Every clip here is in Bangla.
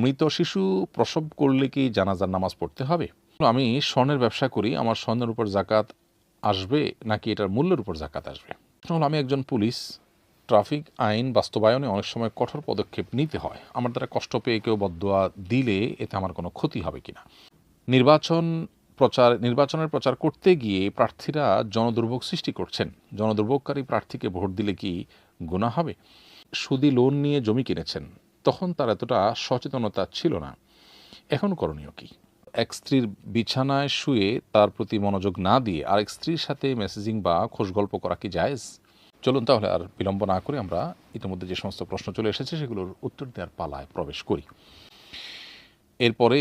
মৃত শিশু প্রসব করলে কি জানাজার নামাজ পড়তে হবে? আমি স্বর্ণের ব্যবসা করি, আমার স্বর্ণের উপর জাকাত আসবে নাকি এটার মূল্যের উপর জাকাত আসবে? হলো, আমি একজন পুলিশ, ট্রাফিক, আইন, বাস্তবায়নে অনেক সময় কঠোর পদক্ষেপ নিতে হয়। আমার দ্বারা কষ্ট পেয়ে কেউ বদোয়া দিলে এতে আমার কোনো ক্ষতি হবে কিনা? নির্বাচন প্রচার, নির্বাচনের প্রচার করতে গিয়ে প্রার্থীরা জনদুর্ভোগ সৃষ্টি করছেন। জনদুর্ভোগকারী প্রার্থীকে ভোট দিলে কি গুণা হবে? সুদি লোন নিয়ে জমি কিনেছেন। তখন তার এতটা সচেতনতা ছিল না। এখন করণীয় কি? এক স্ত্রীর বিছানায় শুয়ে তার প্রতি মনোযোগ না দিয়ে আরেক স্ত্রীর সাথে মেসেজিং বা খোঁজ গল্প করা কি জায়েজ? চলুন তাহলে আর বিলম্ব না করে আমরা ইতিমধ্যে যে সমস্ত প্রশ্ন চলে এসেছে সেগুলোর উত্তর দেওয়ার পালায় প্রবেশ করি। এরপরে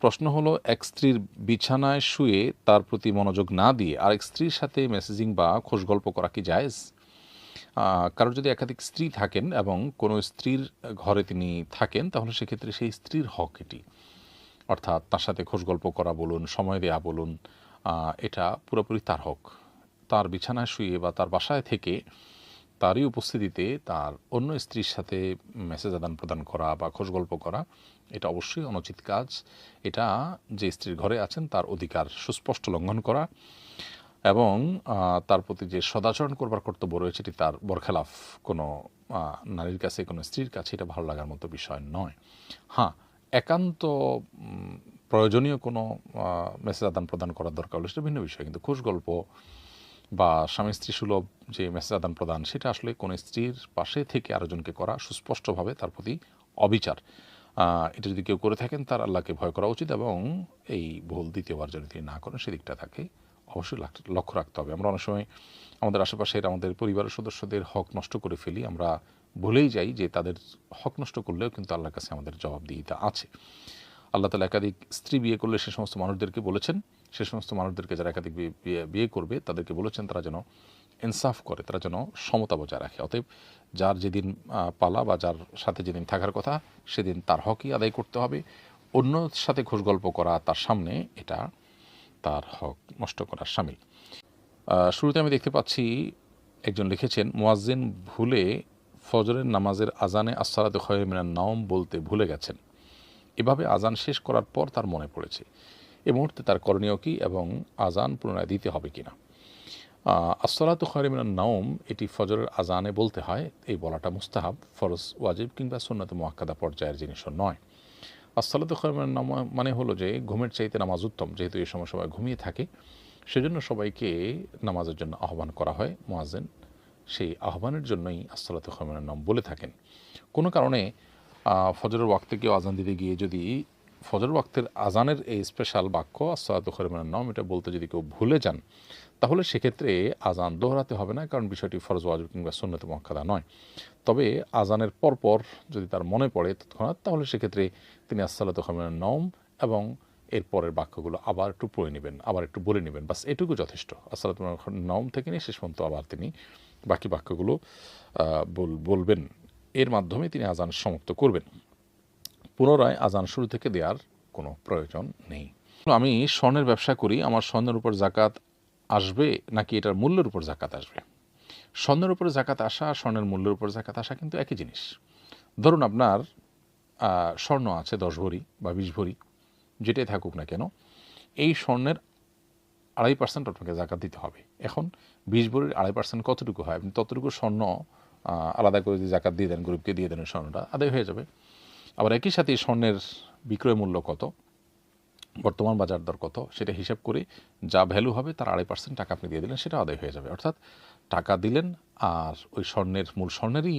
প্রশ্ন হলো এক স্ত্রীর বিছানায় শুয়ে তার প্রতি মনোযোগ না দিয়ে আরেক স্ত্রীর সাথে মেসেজিং বা খোঁজ গল্প করা কি আহ, কারোর যদি একাধিক স্ত্রী থাকেন এবং কোনো স্ত্রীর ঘরে তিনি থাকেন, তাহলে সেক্ষেত্রে সেই স্ত্রীর হক এটি। অর্থাৎ তার সাথে খোঁজ গল্প করা বলুন, সময় দেয়া বলুন এটা পুরোপুরি তার হক। তার বিছানায় শুয়ে বা তার বাসায় থেকে তারই উপস্থিতিতে তার অন্য স্ত্রীর সাথে মেসেজ আদান প্রদান করা বা খোঁজ গল্প করা, এটা অবশ্যই অনুচিত কাজ। এটা যে স্ত্রীর ঘরে আছেন তার অধিকার সুস্পষ্ট লঙ্ঘন করা। এবং তার প্রতি যে সদাচরণ করবার কর্তব্য রয়েছে, এটি তার বরখেলাফ কোনো নারীর কাছে, কোনো স্ত্রীর কাছে এটা ভালো লাগার মতো বিষয় নয়। হ্যাঁ একান্ত প্রয়োজনীয় কোনো মেসেজ আদান প্রদান করার দরকার হলে সেটা ভিন্ন বিষয়। কিন্তু খোঁজ গল্প বা স্বামী স্ত্রী সুলভ যে মেসেজ আদান প্রদান, সেটা আসলে কোনো স্ত্রীর পাশে থেকে আরেকজনকে করা সুস্পষ্টভাবে তার প্রতি অবিচার। এটা যদি কেউ করে থাকেন, তার আল্লাহকে ভয় করা উচিত এবং এই ভুল দ্বিতীয়বার যদি তিনি না করেন, সেদিকটা তাকে অবশ্যই লক্ষ্য রাখতে হবে। আমরা অনেক সময় আমাদের আশেপাশের আমাদের পরিবারের সদস্যদের হক নষ্ট করে ফেলি। আমরা ভুলেই যাই যে তাদের হক নষ্ট করলেও কিন্তু আল্লাহর কাছে আমাদের জবাবদিহিতা আছে। আল্লাহ তালা একাধিক স্ত্রী বিয়ে করলে সে সমস্ত মানুষদেরকে বলেছেন। সে সমস্ত মানুষদেরকে যারা একাধিক বিয়ে- বিয়ে করবে, তাদেরকে বলেছেন তারা যেন ইনসাফ করে, তারা যেন সমতা বজায় রাখে। অতএব যার যেদিন পালা বা যার সাথে যেদিন থাকার কথা, সেদিন তার হকই আদায় করতে হবে। অন্য সাথে খোঁজ গল্প করা তার সামনে, এটা তার হক নষ্ট করার সামিল। শুরুতে আমি দেখতে পাচ্ছি একজন লিখেছেন, মোয়াজ্জিন ভুলে ফজরের নামাজের আজানে আসসালাতে খয়ের মিনার নাওম বলতে ভুলে গেছেন। এভাবে আজান শেষ করার পর তার মনে পড়েছে। এ মুহূর্তে তার করণীয় কী এবং আজান পুনরায় দিতে হবে কিনা আসসালাতু খয়রিমিনার নাওম এটি ফজরের আজানে বলতে হয়। এই বলাটা মুস্তাহাব, ফরজ, ওয়াজিব কিংবা সুন্নত মোয়াক্কাদা পর্যায়ের জিনিসও নয়। আসসালাতু খয়রিমিনার নাম মানে হলো যে ঘুমের চাইতে নামাজ উত্তম, যেহেতু এই সময় সবাই ঘুমিয়ে থাকে। সেজন্য সবাইকে নামাজের জন্য আহ্বান করা হয় মোয়াজেন সেই আহ্বানের জন্যই আসসালাত খয়রিমিনার নাম বলে থাকেন। কোনো কারণে ফজরের ওয়াক্তে কেউ আজান দিতে গিয়ে যদি ফজর ওয়াক্তের আজানের এই স্পেশাল বাক্য, আসসালাতু খয়রিমিনার নাম, এটা বলতে যদি কেউ ভুলে যান, তাহলে সেক্ষেত্রে আজান দোহরাতে হবে না, কারণ বিষয়টি ফরজ, ওয়াজিব কিংবা সুন্নত মক্কাদা নয়। তবে আজানের পরপর যদি তার মনে পড়ে তৎক্ষণাৎ, তাহলে সেক্ষেত্রে তিনি আসসালাত খামের নম এবং এর পরের বাক্যগুলো আবার একটু পড়ে নেবেন, আবার একটু বলে নেবেন। বাস এটুকু যথেষ্ট। আসসালাত নম থেকে নিয়ে শেষ পর্যন্ত আবার তিনি বাকি বাক্যগুলো বল- বলবেন। এর মাধ্যমে তিনি আজান সমাপ্ত করবেন। পুনরায় আজান শুরু থেকে দেওয়ার কোনো প্রয়োজন নেই। আমি স্বর্ণের ব্যবসা করি, আমার স্বর্ণের উপর জাকাত আসবে নাকি এটার মূল্যের উপর জাকাত আসবে? স্বর্ণের উপর জাকাত আসা আর স্বর্ণের মূল্যের উপর জাকাত আসা কিন্তু একই জিনিস। ধরুন আপনার স্বর্ণ আছে দশ ভরি বা বিশ ভরি, যেটাই থাকুক না কেন, এই স্বর্ণের আড়াই পার্সেন্ট আপনাকে জাকাত দিতে হবে। এখন বিশ ভরির আড়াই পার্সেন্ট কতটুকু হয়? আপনি ততটুকু স্বর্ণ আলাদা করে যদি জাকাত দিয়ে দেন গরিবকে দিয়ে দেন স্বর্ণটা, আদায় হয়ে যাবে। আবার একই সাথে স্বর্ণের বিক্রয় মূল্য কত? বর্তমান বাজার দর কত? সেটা হিসাব করে যা ভ্যালু হবে তার আড়াই পার্সেন্ট টাকা আপনি দিয়ে দিলেন, সেটা আদায় হয়ে যাবে। অর্থাৎ টাকা দিলেন আর ওই স্বর্ণের মূল স্বর্ণেরই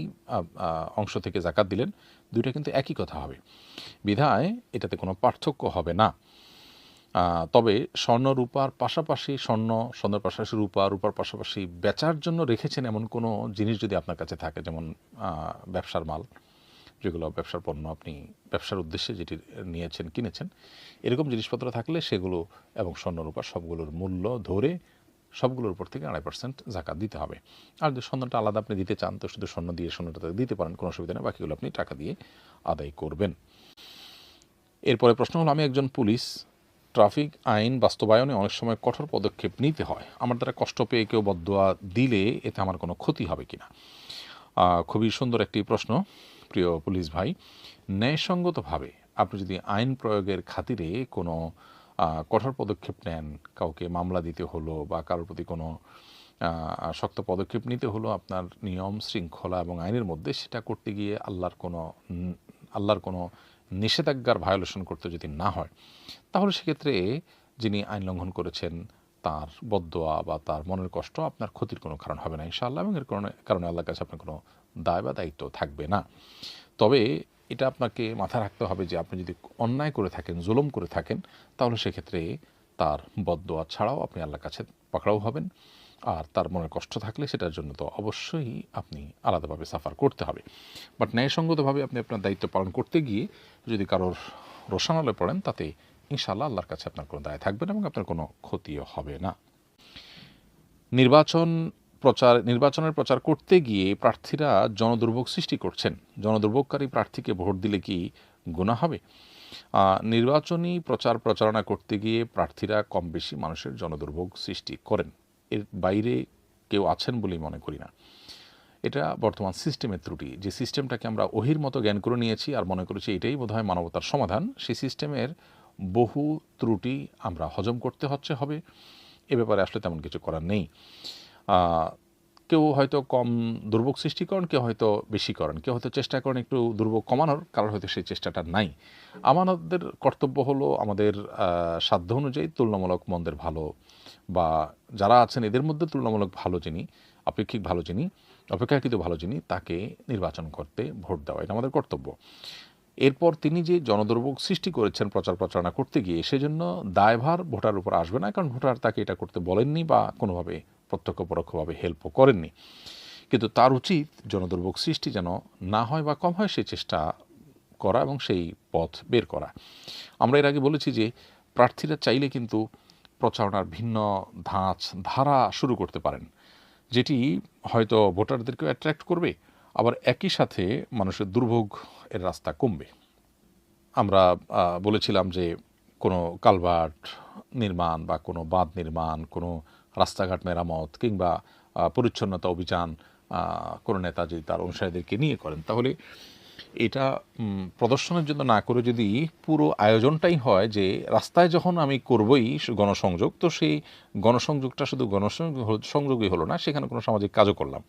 অংশ থেকে জাকাত দিলেন, দুইটা কিন্তু একই কথা হবে। বিধায় এটাতে কোনো পার্থক্য হবে না। তবে স্বর্ণ রূপার পাশাপাশি, স্বর্ণ, স্বর্ণের পাশাপাশি রূপা, রূপার পাশাপাশি বেচার জন্য রেখেছেন এমন কোনো জিনিস যদি আপনার কাছে থাকে, যেমন ব্যবসার মাল। যেগুলো ব্যবসার পণ্য আপনি ব্যবসার উদ্দেশ্যে যেটি নিয়েছেন কিনেছেন এরকম জিনিসপত্র থাকলে সেগুলো এবং স্বর্ণরূপা সবগুলোর মূল্য ধরে সবগুলোর উপর থেকে আড়াই পার্সেন্ট জাকাত দিতে হবে। আর যদি স্বর্ণটা আলাদা আপনি দিতে চান তো শুধু স্বর্ণ দিয়ে স্বর্ণটা দিতে পারেন কোনো অসুবিধা নেই বাকিগুলো আপনি টাকা দিয়ে আদায় করবেন। এরপরে প্রশ্ন হলো আমি একজন পুলিশ ট্রাফিক আইন বাস্তবায়নে অনেক সময় কঠোর পদক্ষেপ নিতে হয়। আমার দ্বারা কষ্ট পেয়ে কেউ বদোয়া দিলে এতে আমার কোনো ক্ষতি হবে কিনা? আহ, খুবই সুন্দর একটি প্রশ্ন। প্রিয় পুলিশ ভাই, ন্যায়সঙ্গতভাবে আপনি যদি আইন প্রয়োগের খাতিরে কোনো কঠোর পদক্ষেপ নেন, কাউকে মামলা দিতে হলো বা কারোর প্রতি কোনো শক্ত পদক্ষেপ নিতে হলো, আপনার নিয়ম, শৃঙ্খলা এবং আইনের মধ্যে সেটা করতে গিয়ে আল্লাহর কোনো আল্লাহর কোনো নিষেধাজ্ঞার ভায়োলেশন করতে যদি না হয়, তাহলে সেক্ষেত্রে যিনি আইন লঙ্ঘন করেছেন, তার বদোয়া বা তার মনের কষ্ট আপনার ক্ষতির কোনো কারণ হবে না ইনশাআল্লাহ এবং এর কারণে কারণে আল্লাহর কাছে আপনার কোনো দায় বা দায়িত্ব থাকবে না। তবে এটা আপনাকে মাথায় রাখতে হবে যে আপনি যদি অন্যায় করে থাকেন, জুলুম করে থাকেন, তাহলে সেক্ষেত্রে তার বদোয়া ছাড়াও আপনি আল্লাহর কাছে পাকড়াও হবেন। আর তার মনের কষ্ট থাকলে সেটার জন্য তো অবশ্যই আপনি আলাদাভাবে সাফার করতে হবে। বাট ন্যায়সঙ্গতভাবে আপনি আপনার দায়িত্ব পালন করতে গিয়ে যদি কারোর রোশানলে পড়েন, তাতে ইনশাআল্লাহ আল্লাহর কাছে আপনার কোনো দায় থাকবে না এবং আপনার কোনো ক্ষতিও হবে না। নির্বাচন প্রচার, নির্বাচনের প্রচার করতে গিয়ে প্রার্থীরা জনদুর্ভোগ সৃষ্টি করছেন। জনদুর্ভোগকারী প্রার্থীকে ভোট দিলে কি গুণা হবে? নির্বাচনী প্রচার প্রচারণা করতে গিয়ে প্রার্থীরা কম বেশি মানুষের জনদুর্ভোগ সৃষ্টি করেন। এর বাইরে কেউ আছেন বলেই মনে করি না। এটা বর্তমান সিস্টেমের ত্রুটি। যে সিস্টেমটাকে আমরা ওহির মতো জ্ঞান করে নিয়েছি আর মনে করেছি এটাই বোধহয় মানবতার সমাধান, সেই সিস্টেমের বহু ত্রুটি আমরা হজম করতে হচ্ছে, হবে। এ ব্যাপারে আসলে তেমন কিছু করার নেই। কেউ হয়তো কম দুর্ভোগ সৃষ্টি করেন, কেউ হয়তো বেশি করেন। কেউ হয়তো চেষ্টা করেন একটু দুর্ভোগ কমানোর কারণ হয়তো সেই চেষ্টাটা নাই। আমাদের কর্তব্য হলো আমাদের সাধ্য অনুযায়ী তুলনামূলক মন্দের ভালো, বা যারা আছেন এদের মধ্যে তুলনামূলক ভালো যিনি, আপেক্ষিক ভালো যিনি, অপেক্ষাকৃত ভালো যিনি, তাকে নির্বাচন করতে ভোট দেওয়া এটা আমাদের কর্তব্য। এরপর তিনি যে জনদুর্ভোগ সৃষ্টি করেছেন প্রচার প্রচারণা করতে গিয়ে, সেজন্য দায়ভার ভোটার উপর আসবে না, কারণ ভোটার তাকে এটা করতে বলেননি বা কোনোভাবে প্রত্যক্ষ পরোক্ষভাবে হেল্পও করেননি। কিন্তু তার উচিত জনদুর্ভোগ সৃষ্টি যেন না হয় বা কম হয় সেই চেষ্টা করা এবং সেই পথ বের করা। আমরা এর আগে বলেছি যে প্রার্থীরা চাইলে কিন্তু প্রচারণার ভিন্ন ধাঁচ, ধারা শুরু করতে পারেন, যেটি হয়তো ভোটারদেরকেও অ্যাট্রাক্ট করবে, আবার একই সাথে মানুষের দুর্ভোগ এর রাস্তা কমবে। আমরা বলেছিলাম যে কোনো কালভার্ট নির্মাণ বা কোনো বাঁধ নির্মাণ, কোনো রাস্তাঘাট মেরামত কিংবা পরিচ্ছন্নতা অভিযান কোনো নেতা যদি তার অনুসারীদেরকে নিয়ে করেন। তাহলে এটা প্রদর্শনের জন্য না করে যদি পুরো আয়োজনটাই হয় যে রাস্তায় যখন আমি করবই গণসংযোগ, তো সেই গণসংযোগটা শুধু গণসংযোগ হল- সংযোগই হলো না, সেখানে কোনো সামাজিক কাজও করলাম।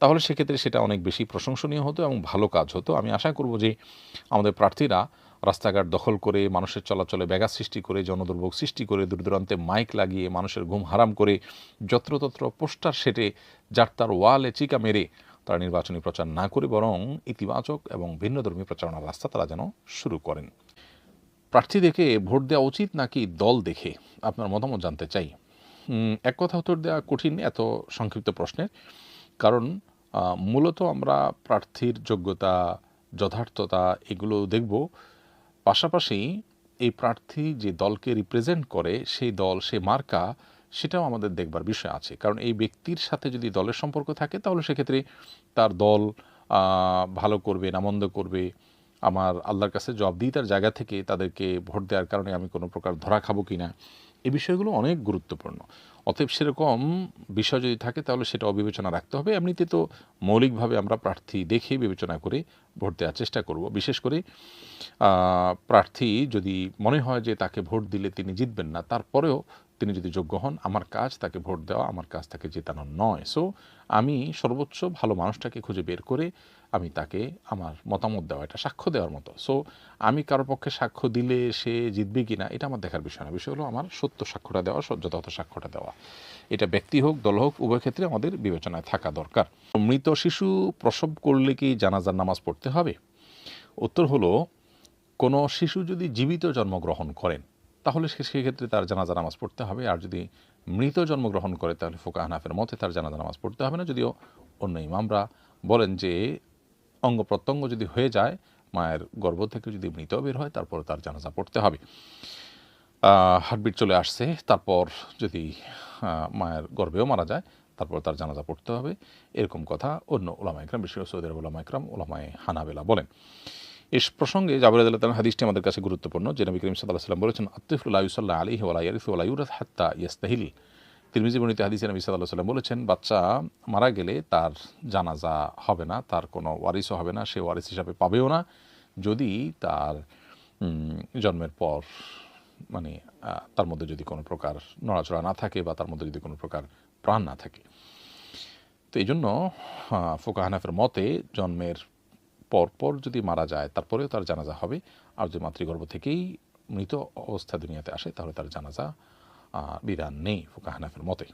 তাহলে সেক্ষেত্রে সেটা অনেক বেশি প্রশংসনীয় হতো এবং ভালো কাজ হতো। আমি আশা করব যে আমাদের প্রার্থীরা রাস্তাঘাট দখল করে, মানুষের চলাচলে ব্যাঘাত সৃষ্টি করে, জনদুর্ভোগ সৃষ্টি করে দূর দূরান্তে মাইক লাগিয়ে মানুষের ঘুম হারাম করে, যত্রতত্র পোস্টার সেটে যার তার ওয়ালে চিকা মেরে তারা নির্বাচনী প্রচার না করে বরং ইতিবাচক এবং ভিন্নধর্মী প্রচারণার রাস্তা তারা যেন শুরু করেন। প্রার্থী দেখে ভোট দেওয়া উচিত নাকি দল দেখে? আপনার মতামত জানতে চাই। এক কথা উত্তর দেওয়া কঠিন, এত সংক্ষিপ্ত প্রশ্নের। কারণ মূলত আমরা প্রার্থীর যোগ্যতা, যথার্থতা এগুলো দেখব। পাশাপাশি এই প্রার্থী যে দলকে রিপ্রেজেন্ট করে, সেই দল, সে মার্কা, সেটাও আমাদের দেখবার বিষয় আছে। কারণ এই ব্যক্তির সাথে যদি দলের সম্পর্ক থাকে, তাহলে সেক্ষেত্রে তার দল ভালো করবে নামন্দ করবে। আমার আল্লাহর কাছে জবাবদিহিতার জায়গা থেকে তাদেরকে ভোট দেওয়ার কারণে আমি কোনো প্রকার ধরা খাব কি না এই বিষয়গুলো অনেক গুরুত্বপূর্ণ। অতএব সেরকম বিষয় যদি থাকে, তাহলে সেটা অবিবেচনা রাখতে হবে। এমনিতে তো মৌলিকভাবে আমরা প্রার্থী দেখে বিবেচনা করে ভোট দেওয়ার চেষ্টা করব। বিশেষ করে প্রার্থী যদি মনে হয় যে তাকে ভোট দিলে তিনি জিতবেন না, তারপরেও তিনি যদি যোগ্য হন, আমার কাজ তাকে ভোট দেওয়া, আমার কাজ তাকে জেতানো নয়। সো আমি সর্বোচ্চ ভালো মানুষটাকে খুঁজে বের করে আমি তাকে আমার মতামত দেওয়া এটা সাক্ষ্য দেওয়ার মতো। সো আমি কারও পক্ষে সাক্ষ্য দিলে সে জিতবে কি না এটা আমার দেখার বিষয় না। বিষয় হলো আমার সত্য সাক্ষ্যটা দেওয়া যথাযথ সাক্ষ্যটা দেওয়া। এটা ব্যক্তি হোক, দল হোক, উভয় ক্ষেত্রে আমাদের বিবেচনায় থাকা দরকার। মৃত শিশু প্রসব করলে কি জানাজার নামাজ পড়তে হবে? উত্তর হলো, কোনো শিশু যদি জীবিত জন্মগ্রহণ করেন তাহলে সেক্ষেত্রে তার জানাজা নামাজ পড়তে হবে। আর যদি মৃত জন্মগ্রহণ করে, তাহলে ফোকা হানাফের মতে তার জানাজা নামাজ পড়তে হবে না। যদিও অন্য ইমামরা বলেন যে, অঙ্গ প্রত্যঙ্গ যদি হয়ে যায়, মায়ের গর্ভ থেকে যদি মৃত বের হয় তারপর তার জানাজা পড়তে হবে। হার্টবিট চলে আসছে, তারপর যদি মায়ের গর্ভেও মারা যায়, তারপর তার জানাজা পড়তে হবে। এরকম কথা অন্য ওলামা ইকরাম বিশেষ আরব ওলামা ইকরাম ওলামায় হানাবেলা বলেন। এস প্রসঙ্গে জাবির আদাল্লাহ হাদিসটি আমাদের কাছে গুরুত্বপূর্ণ, যে নবী করিম সাল্লাহ সাল্লাম বলেছেন আত্তিফুল্লাহ সাল্লাহ আলী ইউরাত হাত্তা ইয়াস্তাহিল। তিরমিজি বর্ণিত হাদিসে নবী সাল্লাহ সাল্লাম বলেছেন, বাচ্চা মারা গেলে তার জানাজা হবে না, তার কোনো ওয়ারিসও হবে না, সে ওয়ারিস হিসাবে পাবেও না। যদি তার জন্মের পর মানে তার মধ্যে যদি কোনো প্রকার নড়াচড়া না থাকে বা তার মধ্যে যদি কোনো প্রকার প্রাণ না থাকে। তো এই জন্য ফোকা হানাফের মতে জন্মের পরপর যদি মারা যায়, তারপরেও তার জানাজা হবে। আর যদি মাতৃগর্ভ থেকেই মৃত অবস্থা দুনিয়াতে আসে, তাহলে তার জানাজা বিধান নেই ফুকাহানাফের মতে।